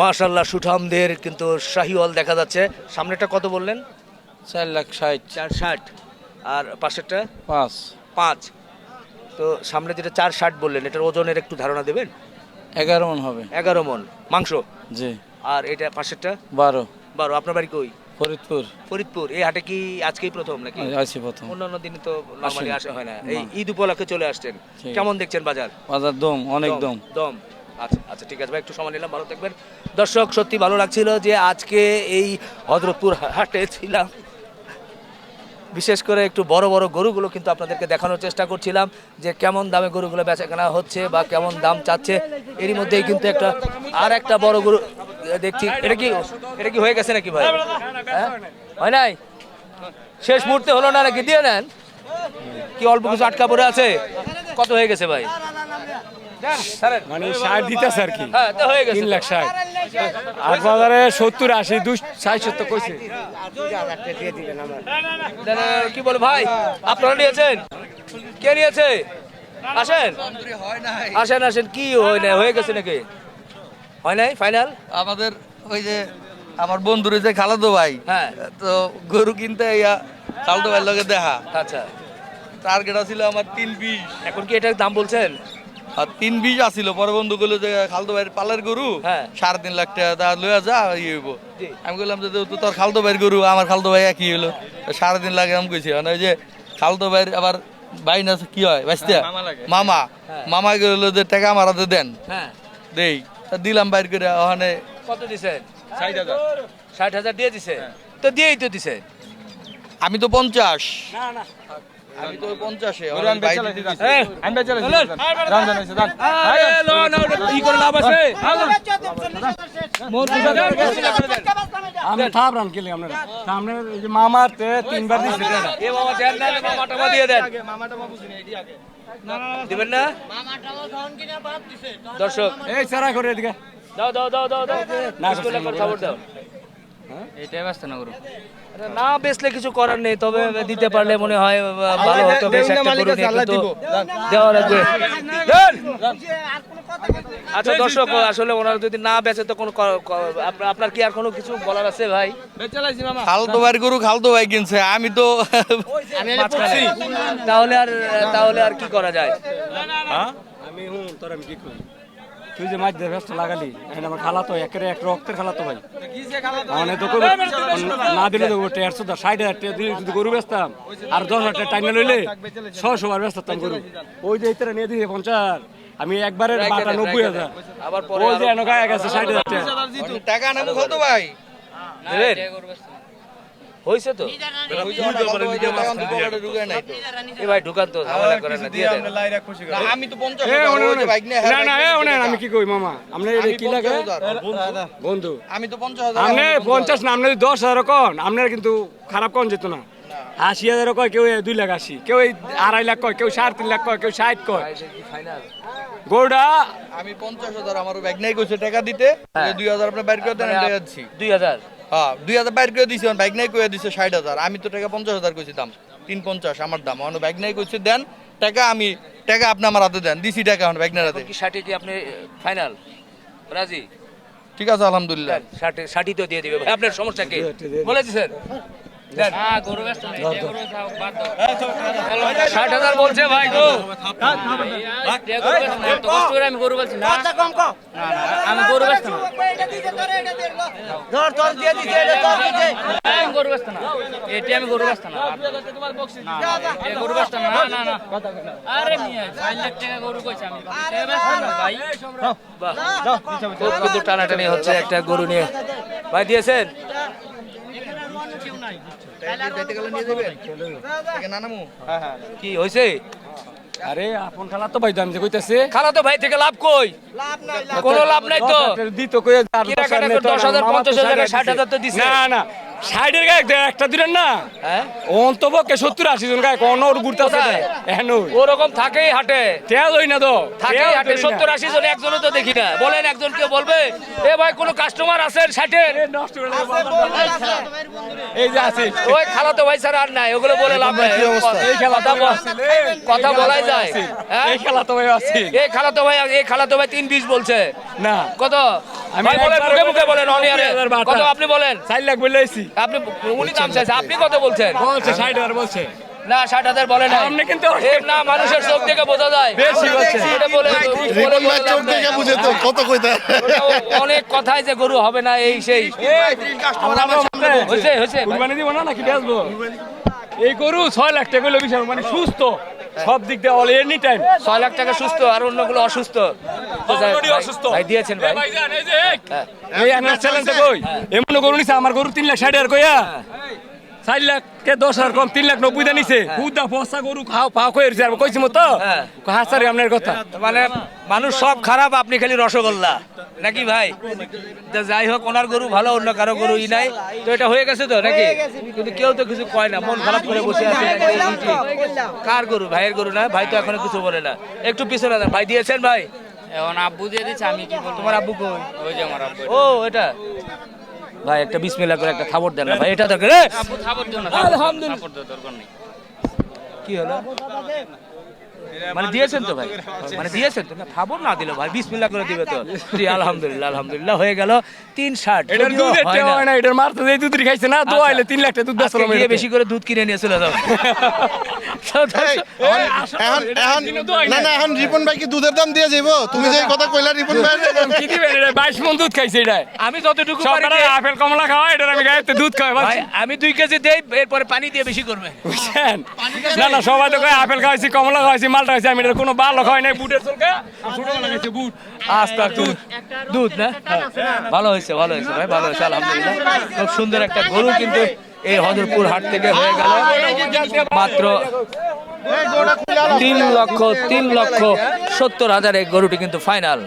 মাশাল্লাহ সুঠামদের কিন্তু শাহিওয়াল দেখা যাচ্ছে সামনেটা কত বললেন চার লাখ ষাট চার ষাট আর পাশেরটা পাঁচ পাঁচ তো সামনে যেটা চার ষাট বললেন এটার ওজনের একটু ধারণা দেবেন এগারো মন হবে এগারো মন মাংস জি আর এটা পাশেরটা বারো বারো আপনার বাড়ি কই ফরিদপুর। ফরিদপুর এই হাটে কি আজকেই প্রথম নাকি? আছি প্রথম। অন্যান্য দিনে তো নর্মালি। আসা হয় না। এই ঈদ উপলক্ষে চলে আসছেন। কেমন দেখছেন বাজার? বাজার দম অনেক দম দম। আচ্ছা আচ্ছা ঠিক আছে ভাই একটু সময় নিলাম ভালো থাকবেন। দর্শক সত্যি ভালো লাগছিল যে আজকে এই হজরতপুর হাটে ছিলাম। বিশেষ করে একটু বড় বড় গরুগুলো কিন্তু আপনাদেরকে দেখানোর চেষ্টা করছিলাম যে কেমন দামে গরুগুলো বেচা কেনা হচ্ছে বা কেমন দাম চাচ্ছে। এরই মধ্যেই কিন্তু একটা আর একটা বড় গরু দেখছি। এটা কি এটা কি হয়ে গেছে নাকি ভাই? হ্যাঁ? হয় নাই? শেষ মুহূর্তে হলো না নাকি? দিয়ে নেন। কি অল্প কিছু আটকা পড়ে আছে? কত হয়ে গেছে ভাই? মানে ষাট দিতেছে আর কি। হ্যাঁ তো হয়ে গেছে। তিন লাখ ষাট আর বাজারে সত্তর আশি দুই ষাট সত্তর কইছে। কি বলে ভাই? আপনারা নিয়েছেন? কে নিয়েছে? আসেন। আসেন আসেন কি হয় না হয়ে গেছে নাকি? হয় নাই? ফাইনাল? আমাদের ওই যে আমার বন্ধুর যে খালাদো ভাই। হ্যাঁ। তো গরু কিনতে ইয়া খালাদো ভাইয়ের লগে দেখা। আচ্ছা। টার্গেট আছিল আমার তিন বিশ। এখন কি এটার দাম বলছেন? আর তিন বিশ আসিল পরে বন্ধু গুলো যে খালদো ভাইয়ের পালের গরু হ্যাঁ। সাড়ে তিন লাখ টাকা তা লইয়া যা ইয়ে হইব। আমি বললাম যে তো তোর খালদো ভাইয়ের গরু আমার খালদো ভাই একই হলো সাড়ে তিন লাখ আমি কইছি মানে ওই যে খালদো ভাইয়ের আবার ভাই না কি হয় বাঁচতে মামা হ্যাঁ। মামা গেলো যে টাকা আমার দেন। দেই। দিলাম বাইর করে ওখানে কত দিছেন? ষাট হাজার। দিয়ে দিছে? তো দিয়েই তো দিছে। আমি তো পঞ্চাশ। আমি তো আপনার। সামনে তিনবার দিছে। এ বাবা দেন না মামা টামা দিয়ে দেন। দিবেন না? দর্শক। এই সারা করে এদিকে দাও দাও দাও দাও দাও। না, পিস্তলে খবর দাও। এটাই ব্যস্ত না করো না বেচলে কিছু করার নেই তবে দিতে পারলে মনে হয় ভালো হতো বেশ একটা গরু দেওয়া লাগবে। আচ্ছা দর্শক আসলে ওনারা যদি না বেচে তো কোনো আপনার- কি আর কোনো কিছু বলার আছে ভাই? খালতো ভাইয়ের গরু খালতো ভাই কিনছে আমি তো। তাহলে আর তাহলে আর কি করা যায়? আমি হুম তোর আমি কি করি? তুই যে মাছ দিয়ে ব্যস্ত লাগালি এখন আমার খালা তো একেরে এক রক্তের খালাতো ভাই। মানে তো না দিলে তো দা ষাট হাজার টাকা দিয়ে যদি গরু বেচতাম আর দশ হাজার টাকা টাইনে লইলে ছশো বার বেচতাম গরু। ওই যে ইতারা নিয়ে দিয়ে পঞ্চাশ আমি একবারে বাটা নব্বই হাজার। আবার পরে ওই যে এনকা গেছে ষাট হাজার টাকা টাকা নেব ভাই। হয়েছে তো। এ ভাই ঢুকান তো ঝামেলা করেন না দিয়ে দেন। আমি তো। বাইক না না কি কই মামা? আপনি কি লাগে? বন্ধু আমি তো পঞ্চাশ হাজার। আপনি আমি তো পঞ্চাশ না আপনি দশ হাজার কন আপনার কিন্তু খারাপ কন যেত না। আশি হাজার কয় কেউ দুই লাখ আশি কেউ এই আড়াই লাখ কয় কেউ সাড়ে তিন লাখ কয় কেউ ষাট কয়। ফাইনাল গরুটা আমি পঞ্চাশ হাজার আমার ব্যাগ নাই কইছে টাকা দিতে। হ্যাঁ। দুই হাজার আপনার বাইর করে দেন দিচ্ছি। দুই হাজার। হ্যাঁ দুই হাজার বাইর করে দিয়েছি বাইক নাই করে দিছে ষাট হাজার। আমি তো টাকা পঞ্চাশ হাজার কইছি দাম। তিন পঞ্চাশ আমার দাম। অন্য বাইক নাই কইছে দেন টাকা আমি টাকা আপনি আমার হাতে দেন দিছি টাকা আমার বাইক নাই হাতে। কি ষাটে কি আপনি ফাইনাল রাজি? ঠিক আছে আলহামদুলিল্লাহ। ষাটে ষাটই তো দিয়ে দিবে। ভাই আপনার সমস্যা কি? বলে দিছেন? দেন। ষাট হাজার বলছে ভাই গো। আমি গরু বলছি না। আমি গরু ব্যস্ত না আমি গরু ব্যস্ত না। এটি আমি গরু ব্যস্ত না। না, না, এ গরু ব্যস্ত না না না না। আরে চার লাখ টাকা গরু কইছে আমি। এ ব্যস্ত না ভাই। খুব কিন্তু টানাটানি হচ্ছে একটা গরু নিয়ে। ভাই দিয়েছেন? কি হয়েছে আরে আপন খালা তো ভাই দাম যে কইতাছে। খালা তো ভাই থেকে লাভ কই? কোনো লাভ নাই তো। দিত কই হাজার কাটা নেই তো, দশ হাজার, মামা তো পঞ্চাশ হাজার, ষাট ষাট হাজার তো দিছে। না না। সাইডের গায়ে একটা দিলেন না। হ্যাঁ? অন্তপক্ষে সত্তর আশি জন গায়ে কোন ওর ঘুরতে আছে? এখন ওরকম থাকেই হাটে। তেল হই না তো। থাকেই হাটে সত্তর আশি জন একজনও তো দেখি না। বলেন একজন কেউ বলবে এ ভাই কোনো কাস্টমার আছেন ষাটের। এই যে আছে। ওই খালাতো ভাই স্যার আর নাই ওগুলো বলে লাভ নাই। এই খেলা কথা কথা বলাই যায়? এই খেলা তো ভাই আছে। এই খালাতো ভাই এই খালাতো ভাই তিন বিশ বলছে। না। কত? ভাই বলেন মুখে মুখে বলেন বলে অনিয়ারে 20,000 কত আপনি বলেন? চার লাখ বলে আপনি উনি দাম চাইছে। আপনি কত বলছেন? বলছে ষাট হাজার বলছে। না ষাট হাজার বলে না আপনি কিন্তু- না মানুষের চোখ দেখে বোঝা যায়। বেশি এটা বলে চোখ দেখে বুঝে তো কত কইতা। অনেক কথাই যে গরু হবে না এই সেই। হয়েছে হয়েছে। কুরবানি দিব না নাকি বেচবো? এই গরু ছয় লাখ টাকা হলো বিশাল মানে সুস্থ। সব দিক দিয়ে অল এনি টাইম ছয় লাখ টাকা সুস্থ আর অন্যগুলো অসুস্থ। অসুস্থ। ভাই- দিয়েছেন ভাই। হ্যাঁ। এই আমার চ্যালেঞ্জ কই? এমন গরু নিছে আমার গরু তিন লাখ ষাট হাজার কইয়া। চার লাখ কে দশ হাজার কম তিন লাখ নব্বই দা নিছে। খুদা ফসা গরু খাও পাও কই আর কইছি মতো হ্যাঁ। আপনার কথা। মানে মানুষ সব খারাপ আপনি খালি রসগোল্লা। নাকি ভাই? যাই হোক ওনার গরু ভালো অন্য কারও গরু ই নাই। তো এটা হয়ে গেছে তো নাকি? কিন্তু কেউ তো কিছু কয় না মন খারাপ করে বসে আছে। কার গরু? ভাইয়ের গরু না? ভাই তো এখনও কিছু বলে না। একটু পিছনে যান। ভাই দিয়েছেন ভাই? এখন আব্বু দিয়ে দিচ্ছে আমি কি তোমার আব্বু কই? ওই যে আমার আব্বু। ও এটা। ভাই একটা বিসমিল্লাহ করে একটা থাবর দেন না ভাই এটা দরকার আলহামদুলিল্লাহ। থাপর দরকার নেই। কি হলো? মানে দিয়েছেন তো ভাই? মানে দিয়েছেন তো? না থাবর না দিল ভাই বিসমিল্লাহ করে দিবে তো। জি আলহামদুলিল্লাহ আলহামদুলিল্লাহ হয়ে গেল তিন ষাট। এটার দুধ না। হয় না এটার মারতে দেই দুধ খাইছে না দোয়া আইলে তিন লাখ টাকা দুধ বেচলাম গিয়ে বেশি করে দুধ কিনে নিয়ে চলে যাও। তো এখন এখন না। না এখন রিপন ভাই কি দুধের দাম দিয়ে যাইবো? তুমি যে কথা কইলা রিপন ভাই। কি দিবেন এটা বাইশ মন দুধ খাইছে এটা আমি যতটুকু সব পারি আপেল কমলা খাওয়া এটার আমি দুধ খাওয়াই ভাই আমি দুই কেজি দেই এরপরে পানি দিয়ে বেশি করবে। না না সবাই তো কয় আপেল খাওয়াইছি কমলা খাওয়াইছি খাইছি আমি এটা কোনো হয় নাই বুটের আস্তা দুধ। দুধ, না? ভালো হয়েছে ভালো হয়েছে, ভাই, ভালো হয়েছে, আলহামদুলিল্লাহ। খুব সুন্দর একটা গরু কিন্তু এই হজরপুর হাট থেকে হয়ে গেল। মাত্র তিন লক্ষ তিন লক্ষ সত্তর হাজার এই গরুটি কিন্তু ফাইনাল